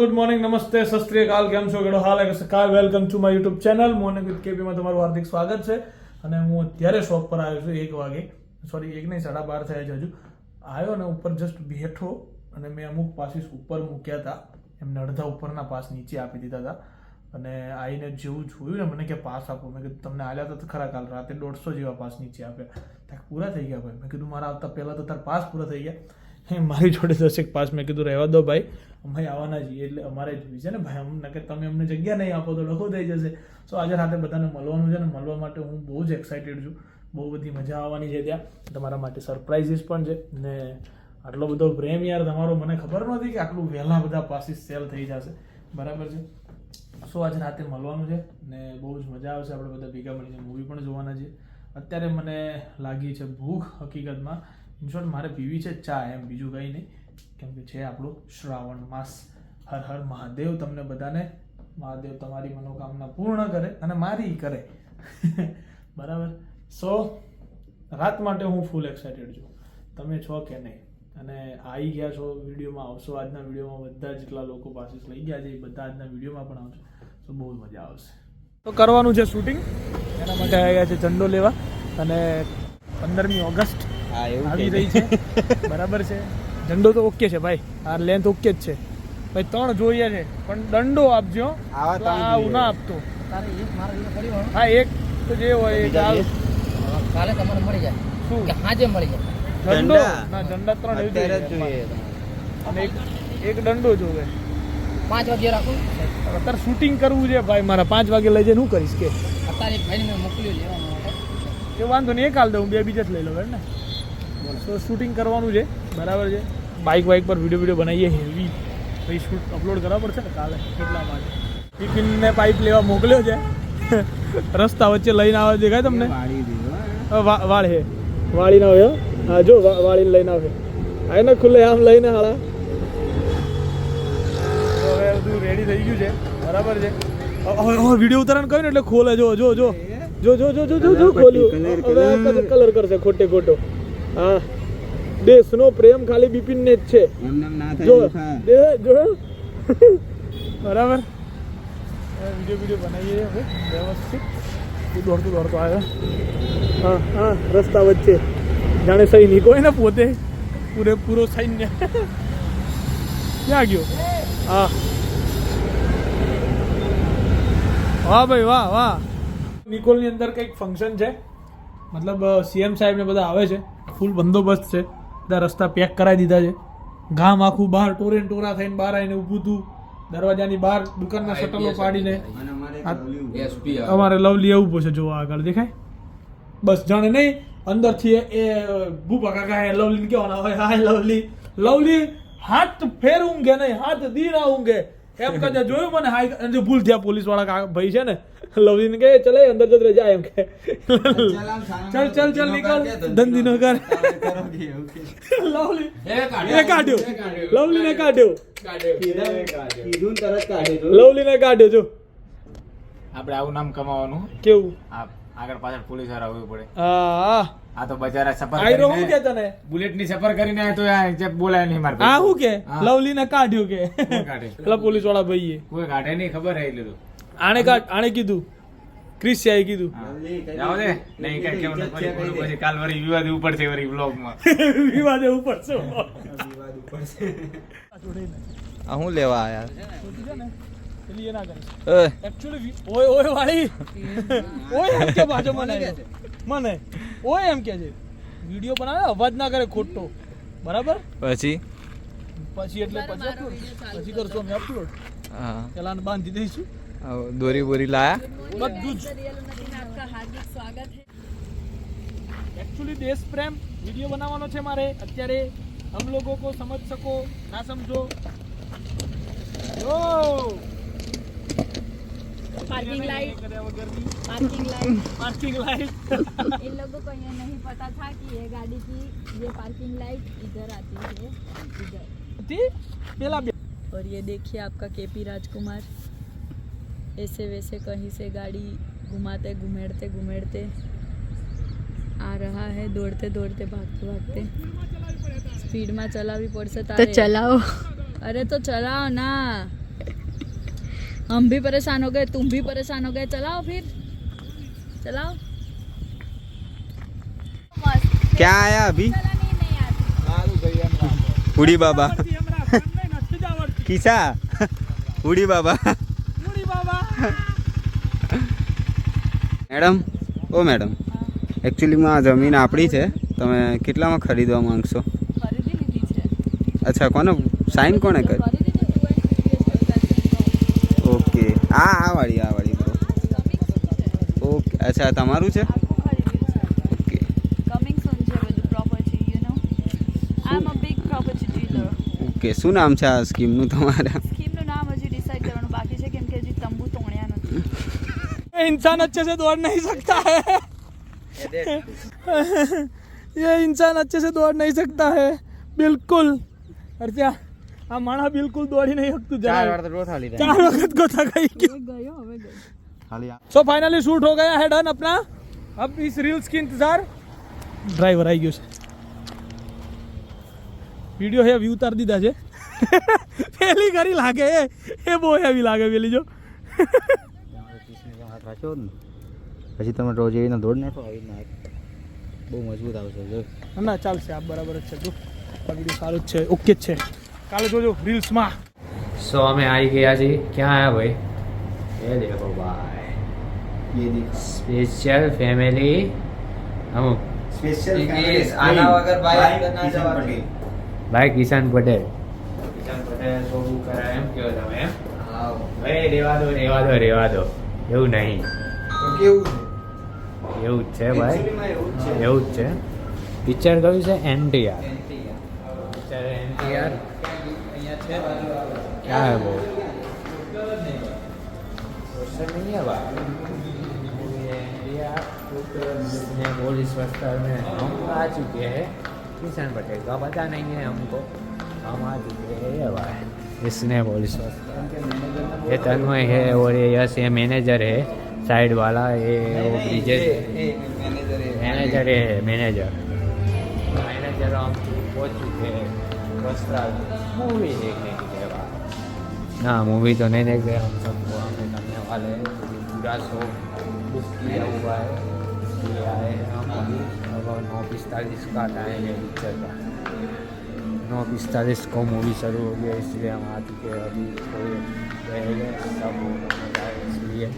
Good morning નમસ્તે સત કાલ કેમ છો? કેડો હાલ કે સકાય welcome to my YouTube channel morning with કેપીમાં તમારું હાર્દિક સ્વાગત છે. અને હું અત્યારે શોપ પર આવ્યો છું એક વાગે. સોરી એક નહીં, સાડા બાર થયા છે હજુ. આવ્યો ને ઉપર જસ્ટ બેઠો અને મેં અમુક પાસીસ ઉપર મૂક્યા હતા. એમને અડધા ઉપરના પાસ નીચે આપી દીધા હતા. અને આવીને જેવું જોયું ને મને કે પાસ આપો. મેં કીધું, તમને આલ્યા હતા તો ખરા કાલ રાતે દોઢસો જેવા પાસ નીચે આપ્યા. ત્યાં પૂરા થઈ ગયા ભાઈ. મેં કીધું, મારા આવતા પહેલાં તો તાર પાસ પૂરા થઈ ગયા. મારી જોડે દસેક પાસ મેં કીધું, રહેવા દો ભાઈ, અમે આવવાના છીએ. એટલે અમારે જોઈએ છે ને ભાઈ અમને કે તમે અમને જગ્યા નહીં આપો તો લખો થઈ જશે. સો આજે રાતે બધાને મળવાનું છે ને, મળવા માટે હું બહુ જ એક્સાઇટેડ છું. બહુ બધી મજા આવવાની છે ત્યાં. તમારા માટે સરપ્રાઇઝીસ પણ છે. ને આટલો બધો પ્રેમ યાર તમારો, મને ખબર નહોતી કે આટલું વહેલા બધા પાસીસ સેલ થઈ જશે. બરાબર છે? સો આજે રાતે મળવાનું છે ને બહુ જ મજા આવશે. આપણે બધા ભેગા મળીને મૂવી પણ જોવાના છે અત્યારે મને લાગી છે ભૂખ હકીકતમાં. ઇનશોર્ટ મારે પીવી છે ચા એમ, બીજું કંઈ નહીં. કેમ કે છે આપણું શ્રાવણ માસ. હર હર મહાદેવ તમને બધાને. મહાદેવ તમારી મનોકામના પૂર્ણ કરે અને મારી કરે. બરાબર? સો રાત માટે હું ફૂલ એક્સાઇટેડ છું. તમે છો કે નહીં? અને આવી ગયા છો વિડીયોમાં, આવશો આજના વિડીયોમાં, બધા જેટલા લોકો પાસે લઈ ગયા છે, એ બધા આજના વિડીયોમાં પણ આવશે. તો બહુ મજા આવશે. તો કરવાનું છે શૂટિંગ એના માટે આવ્યા છે ઝંડો લેવા. અને પંદરમી ઓગસ્ટ આવી રહી છે. બરાબર છે. ઝંડો તો ઓકે છે ભાઈ. આ લેન્થ ઓકે જ છે. ભાઈ ત્રણ જોઈએ છે. પણ દંડો આપજો. આવા ના આપતો. તારે એક મારા જેવું પડ્યું હોય. હા એક તો જે હોય કાલે તમને મળી જાય. શું? કે હાજે મળી જાય. દંડો? ના દંડા ત્રણ એવી જોઈએ અને એક એક દંડો જોવે. પાંચ વાગે રાખું. અત્યારે શૂટિંગ કરવું છે ભાઈ મારા. પાંચ વાગે લઈ જઈને હું કરીશ કે? અત્યારે એક ભાઈને મેં મોકલ્યું લેવા માટે. એ વાંધો નહીં એક હાલ દઉં બે બીજા જ લઈ લઉં ને સો શૂટિંગ કરવાનું છે. બરાબર છે. બાઇક વાઇક પર વીડિયો વીડિયો બનાવીએ. હેવી પછી શૂટ અપલોડ કરવા પડશે ને કાલે? એટલા માટે. ટિફિનને પાઇપ લેવા મોકલ્યો છે. રસ્તા વચ્ચે લઈને આવે દેખાય તમને? વાળી હા. અ, વાળ હે. વાળીને જો વાળીને લઈને આવે. આવે ને ખુલ્લે આમ લઈને હાળા હવે બધું રેડી થઈ ગયું છે. બરાબર છે. હવે હવે વીડિયો ઉતારણ કર્યો ને એટલે ખોલે. જો જો જો. જો જો જો જો જો ખોલ્યું. હવે કલર કરશે ખોટે ખોટો. દેશનો પ્રેમ ખાલી બિપિનને જ છે. જો જો. બરાબર. વીડિયો વીડિયો બનાવીએ હવે વ્યવસ્થિત. દોડતું દોડતો આવ્યો હા હા રસ્તા વચ્ચે. જાણે સૈનિક હોય ને પોતે. પૂરેપૂરો સૈન્ય. ક્યાં ગયો? હા. વાહ ભાઈ વાહ વાહ. નિકોલની અંદર કંઈક ફંક્શન છે. મતલબ સીએમ સાહેબ ને બધા આવે છે ફૂલ બંદોબસ્ત છે બધા રસ્તા પેક કરાવી દીધા છે. ગામ આખું બહાર ટોરે ટોરા થઈને બહાર આવીને ઊભું હતું દરવાજાની બહાર દુકાનના શટલો પાડીને. અમારે લવલી એવું પૂછે જોવા આગળ દેખાય? બસ જાણે નહીં અંદરથી એ- એ ભૂપા કાકા એ લવલી કહેવાના હોય હાય લવલી લવલી હાથ ફેર ઊંઘે નહીં હાથ દીરા રાઉંગે એમ કદાચ જોયું મને હાઈ જો ભૂલ થયા પોલીસવાળા ભાઈ છે ને લવિન કે કહે ચલે અંદર જત રહે જાય એમ કે ચલ ચલ ચલ નીકળ. ધંધી નો કર લવલી એ કાઢ્યો. લવલી ને કાઢ્યો. કીધું ને તરત કાઢે જો. લવલી ને કાઢ્યો જો. આપણે આવું નામ કમાવાનું. કેવું? આ આગળ પાછળ પોલીસવાળા આવવું પડે. હા આ તો બજારા સફર આયરો હું કે તને? બુલેટની સફર કરીને આયો તો આ જે બોલાય નહીં મારે આ શું કે? લવલી ને કાઢ્યો કે? કોણ કાઢે? પેલા પોલીસવાળા ભાઈએ. કોઈ કાઢે નહીં ખબર હે એટલે આણે કાઢ આણે કીધું. ક્રિશ્યાએ કીધું. હા. જાઓ દે. નહીં કાઈ કેવું પછી કાલ વરી વિવાદ ઉપર છે વરી બ્લોગમાં વિવાદ ઉપર છે વિવાદ ઉપર છે. આ હું લેવા આયા? છોટી છે ને, ઓય ઓય વાળી. ઓય એમ કે બાજો મને ઓય એમ કે છે. વિડિયો બનાવે અવાજ ના કરે ખોટો. બરાબર? પછી? પછી એટલે પછી પછી કરશું અમે અપલોડ બાંધી દઈશું. દોરી બોરી લાયા? બધું જ. સ્વાગત દેશ પ્રેમ વીડિયો બનાવવાનો છે મારે. અત્યારે હમ લોકો સમજ સકો ના સમજો. ઓ parking light parking light parking light इन लोगों को ये नहीं पता था कि ये गाड़ी की ये पार्किंग लाइट इधर आती है इधर। और ये देखिए आपका केपी राजकुमार। ऐसे वैसे कहीं से गाड़ी घुमाते घुमेड़ते घुमेड़ते आ रहा है। दौड़ते રહ્યા भागते દોડતે દોડતે ભાગતે ભાગતે સ્પીડમાં ચલાવી પડશે तो चलाओ। अरे तो चलाओ ना। हम भी परेशान हो गए तुम भी परेशान हो गए चलाओ फिर चलाओ क्या आया अभी उड़ी बाबा किसा उड़ी बाबा મેડમ ઓ મેડમ એકચ્યુઅલીમાં આ જમીન આપણી છે તમે કેટલામાં ખરીદવા માંગશો ખરીદી લીધી છે અચ્છા કોને સાઈન કોણે કરી આ આ વાળી આ વાળી બ્રો ઓકે અચ્છા તમારું છે આખું ખરીદ્યું છે ઓકે કમિંગ સૂન છે બધું property you know I am a big property dealer okay શું નામ છે આ સ્કીમનું તમારા સ્કીમનું નામ હજી ડિસાઈડ કરવાનું બાકી છે કેમ કે હજી તંબુ તોડ્યા નથી इंसान अच्छे से दौड़ नहीं सकता है ये इंसान अच्छे से दौड़ नहीं सकता है बिल्कुल अर्चा આ માણસ બિલકુલ દોડી નહીં શકતું ચાર જરા વાર તો રોથા લીધા चार वक्त को थका ही क्यों ગયો હવે ગયો सो फाइनली शूट हो गया है डन अपना अब इस रील्स की इंतजार ડ્રાઈવર આવી ગયો છે વિડીયો હે વ્યૂ ઉતાર દીધા છે પેલી કરી લાગે એ એ બહુ હેવી લાગે પેલી જો પછી તમે રોજ એવી દોડ નાખો આવી ના બહુ મજબૂત આવશે જો ના ચાલશે આ બરાબર જ છે તું આ વિડીયો સારું જ છે ઓકે જ છે કાલે જોજો રીલ્સમાં સો અમે આવી ગયા છીએ ક્યાં આયા ભાઈ એ દેખો ભાઈ ये देखो સ્પેશિયલ ફેમિલી હમ स्पेशल आना वगैरह भाई करना चाहते ભાઈ કિશન પટેલ કિશન પટેલ શોભુ કરાય એમ કયો તમે એમ हाँ ભાઈ રેવા દો રેવા દો રેવા દો એવું નહીં તો કેવું એવું જ છે ભાઈ Actually માં એવું જ છે. એવું જ છે પિક્ચર કયું છે એનટીઆર પિક્ચર એનટીઆર અહીંયા છે બાજુ क्या है वो? नहीं है। में हम आ चुके हैं। पटेल का पता नहीं है हमको। हम आ चुके हैं। इसने बोल इस वक्त ये तन्मय है और ये यश ये मैनेजर है। साइड वाला ये वो ब्रिजेश मैनेजर है। मैनेजर मैनेजर हम पहुँच चुके हैं। मूवी देखने के लिए बाहर ना मूवी तो नहीं देख रहे हम सबको हमें करने वाले हैं क्योंकि पूरा शो बुक किया हुआ है ये आए हैं हम अभी अब नौ पिस्तालीस का टाइम है पिक्चर का नौ पिस्तालीस को मूवी शुरू हो गया इसलिए हम आ चुके हैं अभी थोड़े रहेंगे सब होगा इसलिए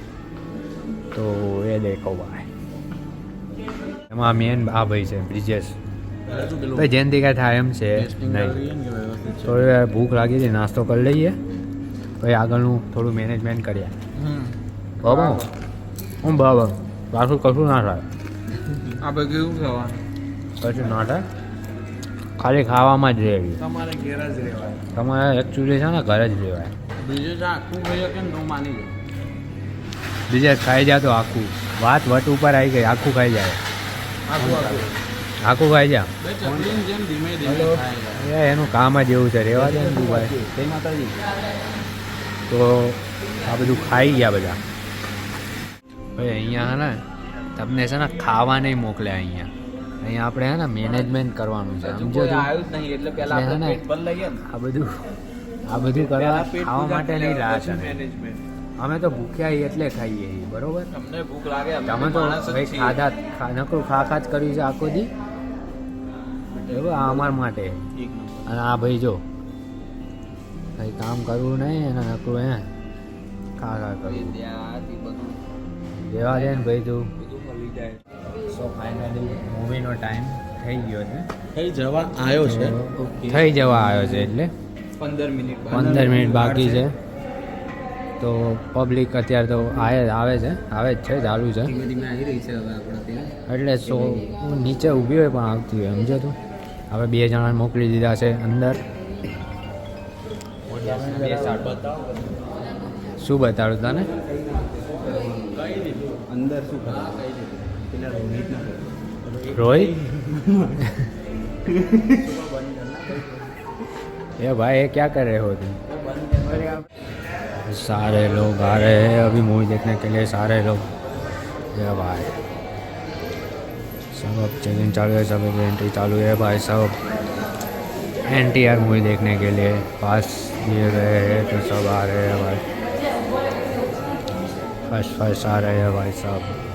તો એ દેખો ભાઈ એમાં મેન આ ભાઈ છે બ્રિજેશ ભાઈ જેનથી કાંઈ થાય એમ છે નહીં થોડી વાર ભૂખ લાગી હતી નાસ્તો કરી લઈએ. પછી આગળનું થોડું મેનેજમેન્ટ કરીએ. બાબા હું બાબા પાછું કશું ના થાય. આપણે કેવું ખાવાનું? કશું ના થાય. ખાલી ખાવામાં જ રહેવી. તમારે ઘેર જ રહેવાય. તમારે એકચ્યુઅલી છે ને ઘરે જ રહેવાય. બીજું આખું ગયો કે માની બીજે ખાઈ જાય તો આખું. વાત વટ ઉપર આવી ગઈ આખું ખાઈ જાય. આખું આખું. આખું ખાઈ જા એનું કામ જ એવું છે રેવા દે ને ભાઈ તો આ બધું ખાઈ ગયા બધા. ભાઈ અહીંયા હે ને તમને છે ને ખાવા નહીં મોકલે અહીંયા. અહીંયા આપણે હે ને મેનેજમેન્ટ કરવાનું છે. સમજો આ બધું આ બધું કરવા ખાવા માટે નહીં રાહ છે અમે તો ભૂખ્યા એટલે ખાઈએ બરોબર? તમને ભૂખ લાગે તમે તો ભાઈ ખાધા ખા નકરું ખા ખાત કર્યું છે આખો દી. બરોબર? આ અમારા માટે. અને આ ભાઈ જો. કંઈ કામ કરવું નહીં અને નકરું હે. ખા ખા કરવું? દેવા દે ને ભાઈ તું. સો ફાઇનલી મૂવીનો ટાઈમ થઈ ગયો છે. થઈ જવા આવ્યો છે. થઈ જવા આવ્યો છે એટલે. પંદર મિનિટ પંદર મિનિટ બાકી છે. તો પબ્લિક અત્યારે તો આવે આવે છે. આવે જ છે ચાલુ છે. એટલે સો નીચે ઊભી હોય પણ આવતી હોય સમજો તું? હવે બે જણા મોકલી દીધા છે અંદર શું બતાડું તને અંદર શું કરે પેલા રોહિત ના रोहित ये भाई ये क्या कर रहे हो तुम सारे लोग आ रहे हैं अभी मूवी देखने के लिए सारे लोग ये भाई सब अब चेकिंग चालू है सब एंट्री चालू है भाई सब एन टी आर मूवी देखने के लिए पास दिए गए हैं तो सब आ रहे हैं भाई फर्स्ट फर्स्ट आ रहे हैं भाई साहब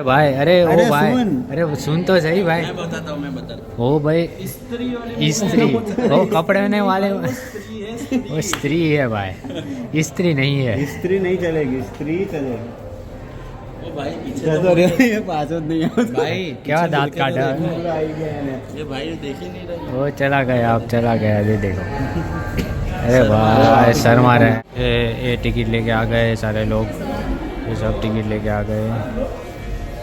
अरे भाई अरे ओ भाई अरे सुन तो सही भाई। मैं बताता हूँ मैं बताता ओ भाई स्त्री वाले स्त्री। ओ कपड़े वाले वो स्त्री है भाई। स्त्री नहीं है। स्त्री नहीं चलेगी स्त्री चलेगी। ओ भाई पीछे तो, तो ये पास नहीं है भाई क्या तो दांत काटा ये भाई देख ही नहीं रहा। वो चला गया अब चला गया ये देखो। अरे भाई शर्मा रहे। ये टिकट लेके आ गए सारे लोग। ये सब टिकट लेके आ गए।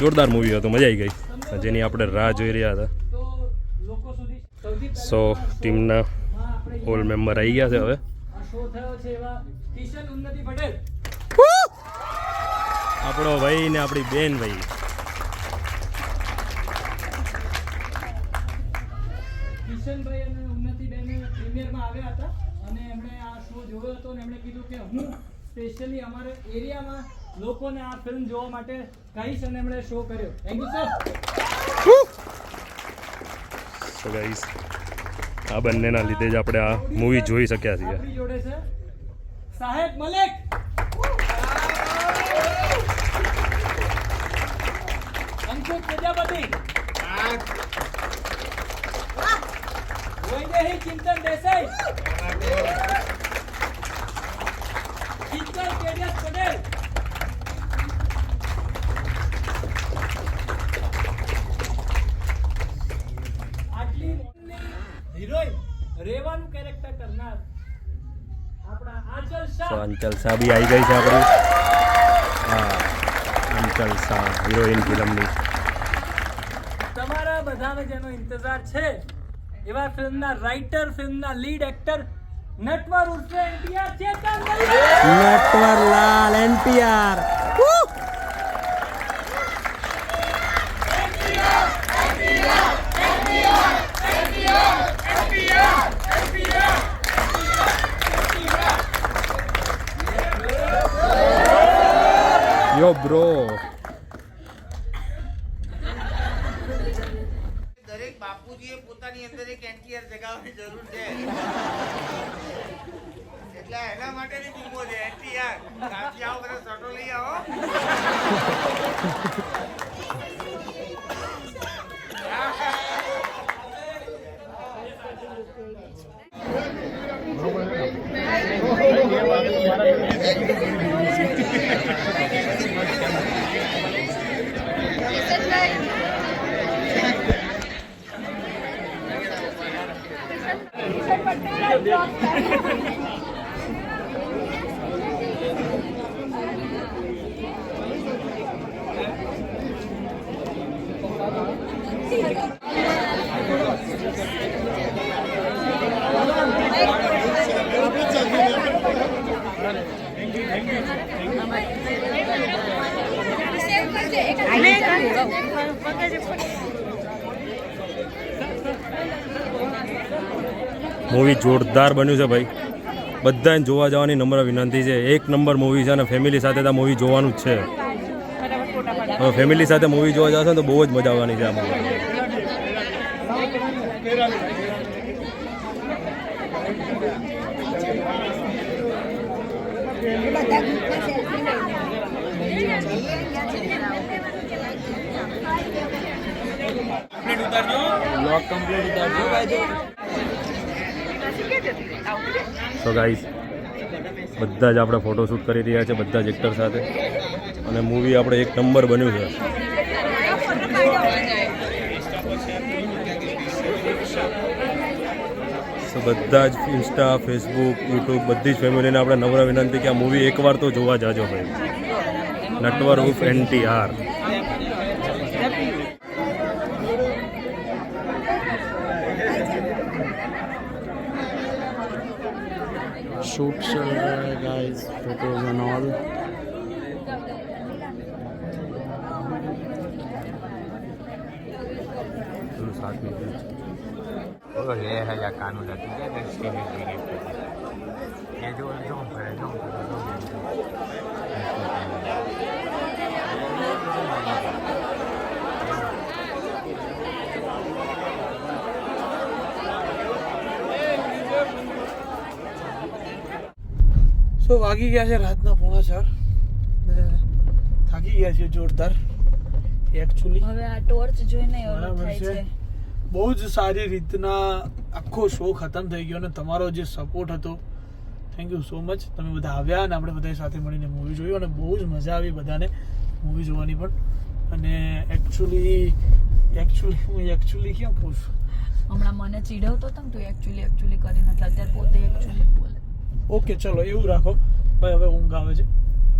જોરદાર મૂવી હતું, મજા આવી ગઈ. જેની આપણે રાહ જોઈ રહ્યા હતા. સો ટીમના ઓલ મેમ્બર આવી ગયા છે હવે. આપણો ભાઈ ને આપણી બેન ભાઈ. કિશનભાઈ એરિયામાં લોકોને આ ફિલ્મ જોવા માટે કહીશ અને એમણે શો કર્યો? Thank you sir so guys આ બંનેના લીધે જ આપણે આ મૂવી જોઈ શક્યા છીએ. આપણી જોડે છે સાહેબ મલેક. અંકુશ પ્રજાપતિ. વૈદેહી ચિંતન દેસાઈ. ચિંતન તેજસ પટેલ આટલી હિરોઈન રેવાનું કેરેક્ટર કરનાર આપણા આંચલ સો શાહ અંચલ શાહ બી આવી ગઈ છે આપણી હા અંચલ શાહ હિરોઈન ફિલ્મની. તમારા બધાને જેનો ઇંતજાર છે એવા ફિલ્મના રાઇટર ફિલ્મના લીડ એક્ટર નટવર ઉર્ફે NTR Chetan Natwar Lal NTR. Yo bro. દરેક બાપુજીએ પોતાની અંદર એક એનટીઆર જગાવવાની જરૂર છે. એટલે એના માટેની ટીમો છે. એનટીઆર કાચી આવો, બધા સટો લઈ આવો. મૂવી જોરદાર બન્યું છે ભાઈ. બધાને જોવા જવાની નમ્ર વિનંતી છે. એક નંબર મૂવી છે અને ફેમિલી સાથે તો આ મૂવી જોવાનું જ છે. હવે ફેમિલી સાથે મૂવી જોવા જશો ને તો બહુ જ મજા આવવાની છે આ મૂવી સો ગાઈસ બધા જ આપણે ફોટોશૂટ કરી રહ્યા છે, બધા જ એક્ટર સાથે. અને મૂવી આપણે એક નંબર બન્યું છે. સો બધા જ ઇન્સ્ટા ફેસબુક યુટ્યુબ બધી જ ફેમિલીને આપણે નમ્ર વિનંતી કે આ મૂવી એકવાર તો જોવા જાજો ભાઈ. Natwar ઉફ NTR shoots, uh, guys, photos and all. સાથ મેં ઓલે હજાર કાનૂન હતી સો વાગી ગયા છે રાતના પોણા ચાર ને થાકી ગયા છે જોરદાર એકચ્યુઅલી હવે આ ટોર્ચ જોઈને એવું થાય છે. બહુ જ સારી રીતના આખો શો ખતમ થઈ ગયો અને તમારો જે સપોર્ટ હતો થેન્ક યુ સો મચ તમે બધા આવ્યા અને આપણે બધા સાથે મળીને મૂવી જોયું અને બહુ જ મજા આવી બધાને મૂવી જોવાની પણ. અને એકચ્યુઅલી એકચ્યુઅલી હું એકચ્યુઅલી કેમ કહું છું? હમણાં મને ચીડવતો હતો ને તું એકચ્યુઅલી એકચ્યુઅલી કરીને એટલે અત્યારે પોતે એકચ્યુઅલી ઓકે ચલો એવું રાખો. ભાઈ હવે ઊંઘ આવે છે.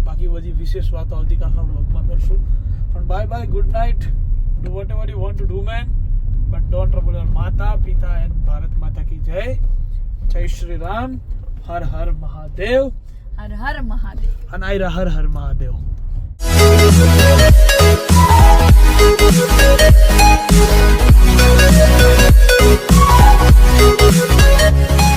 બાકી બધી વિશેષ વાતો આવતીકાલના બ્લોગમાં કરશું. પણ bye bye good night do whatever you want to do man but don't trouble your માતા પિતા એન્ડ ભારત માતા કી જય. જય શ્રી રામ. હર હર મહાદેવ. હર હર મહાદેવ. અનાયરા હર હર મહાદેવ. Thank